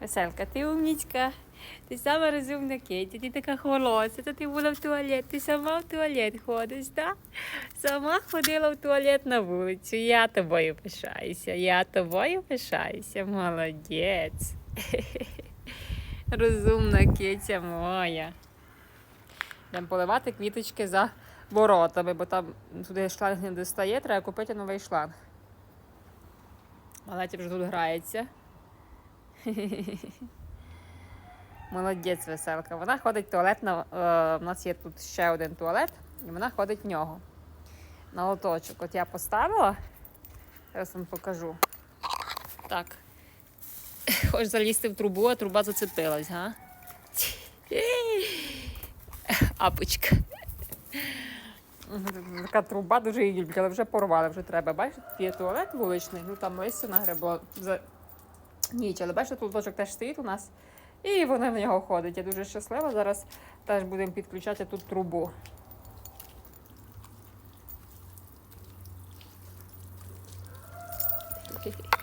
Веселка, ти умнічка. Ти сама розумна Кейті, ти така холоса, то ти була в туалет, ти сама в туалет ходиш, так? Сама ходила в туалет на вулицю. Я тобою пишаюся, я тобою пишаюся, молодець. Розумна киця моя. Йдемо поливати квіточки за воротами, бо там туди шланг не достає, треба купити новий шланг. Малеті вже тут грається. Молодець веселка. Вона ходить в туалет. На, е, у нас є тут ще один туалет, і вона ходить в нього. На лоточок. От я поставила. Зараз вам покажу. Так. Хочеш залізти в трубу, а труба зацепилась, га? Апочка. Така труба дуже її але вже порвали, вже треба. Бачите, є туалет вуличний, ну там листя нагребло ніч. Але бачите, тут ложок теж стоїть у нас. І вони в нього ходять. Я дуже щаслива. Зараз теж будемо підключати тут трубу. Хі -хі.